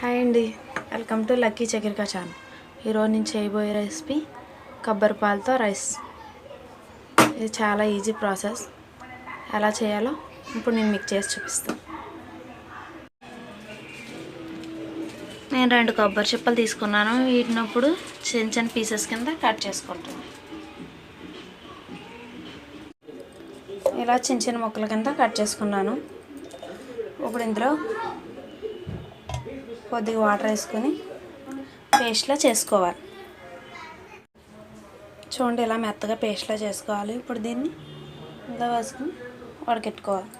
Hi అండి. Welcome to lucky చకిరికా channel. ఈరోజు నేను చేయబోయే రెసిపీ కొబ్బరి పాలతో రైస్. ఇది చాలా ఈజీ ప్రాసెస్. ఎలా చేయాలో ఇప్పుడు నేను మీకు చేసి చూపిస్తాను. నేను రెండు కొబ్బరి చిప్పలు తీసుకున్నాను. వీటిని ఇప్పుడు చిన్న చిన్న పీసెస్ కింద కట్ చేసుకుంటాను ఇలా చిన్న చిన్న ముక్కల కింద కట్ చేసుకున్నాను. ఇప్పుడు ఇందులో కొద్దిగా వాటర్ వేసుకొని పేస్ట్లా చేసుకోవాలి. చూడండి ఇలా మెత్తగా పేస్ట్లా చేసుకోవాలి. ఇప్పుడు దీన్ని ఇలా వేసుకుని వడకెట్టుకోవాలి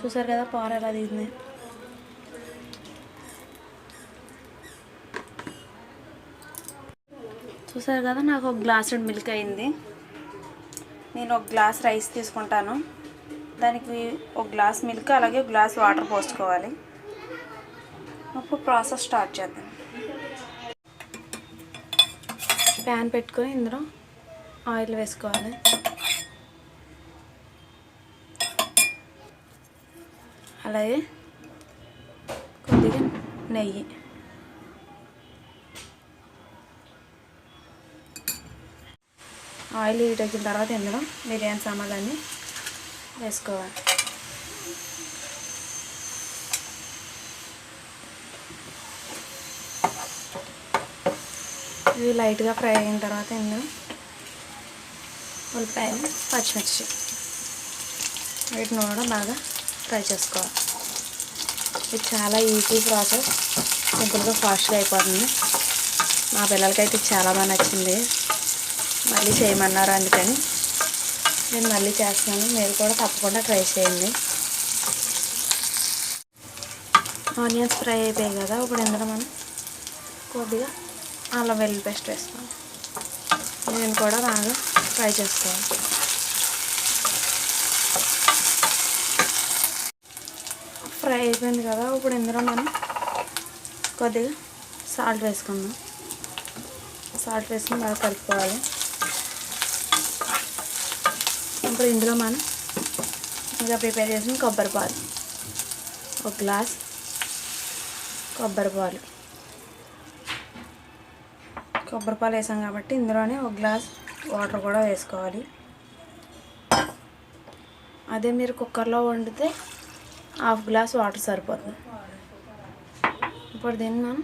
చూసారు కదా పార ఎలా దిగింది చూసారు కదా నాకు ఒక గ్లాస్ మిల్క్ అయింది. నేను ఒక గ్లాస్ రైస్ తీసుకుంటాను. దానికి ఒక గ్లాస్ మిల్క్ అలాగే ఒక గ్లాస్ వాటర్ పోసుకోవాలి. అప్పుడు ప్రాసెస్ స్టార్ట్ చేద్దాం. ప్యాన్ పెట్టుకొని ఇందులో ఆయిల్ వేసుకోవాలి. అలాగే కొద్దిగా నెయ్యి. ఆయిల్ హీట్ వచ్చిన తర్వాత ఇందులో బిర్యానీ సామాన్లన్నీ వేసుకోవాలి. ఇవి లైట్గా ఫ్రై అయిన తర్వాత ఇందులో ఉల్లిపాయలు పచ్చిమిర్చి. వీటిని కూడా బాగా ఫ్రై చేసుకోవాలి. ఇది చాలా ఈజీ ప్రాసెస్. సింపుల్గా ఫాస్ట్గా అయిపోతుంది. మా పిల్లలకైతే చాలా బాగా నచ్చింది. మళ్ళీ చేయమన్నారు అందుకని. నేను మళ్ళీ చేస్తున్నాను. మీరు కూడా తప్పకుండా ట్రై చేయండి. ఆనియన్స్ ఫ్రై అయిపోయాయి కదా ఇప్పుడు ఇందులో మనం కొద్దిగా అల్లం వెల్లుల్లి పేస్ట్ వేస్తాం నేను కూడా బాగా ఫ్రై చేసుకోవాలి. ఫ్రై అయిపోయింది కదా ఇప్పుడు ఇందులో మనం కొద్దిగా సాల్ట్ వేసుకుందాం. సాల్ట్ వేసుకుని బాగా కలుపుకోవాలి. ఇప్పుడు ఇందులో మనం ఇంకా ప్రిపేర్ చేసిన కొబ్బరి పాలు. ఒక గ్లాస్ కొబ్బరి పాలు. కొబ్బరి పాలు వేసాం కాబట్టి ఇందులోనే ఒక గ్లాస్ వాటర్ కూడా వేసుకోవాలి. అదే మీరు కుక్కర్లో వండితే హాఫ్ గ్లాస్ వాటర్ సరిపోతుంది. ఇప్పుడు దీన్ని మనం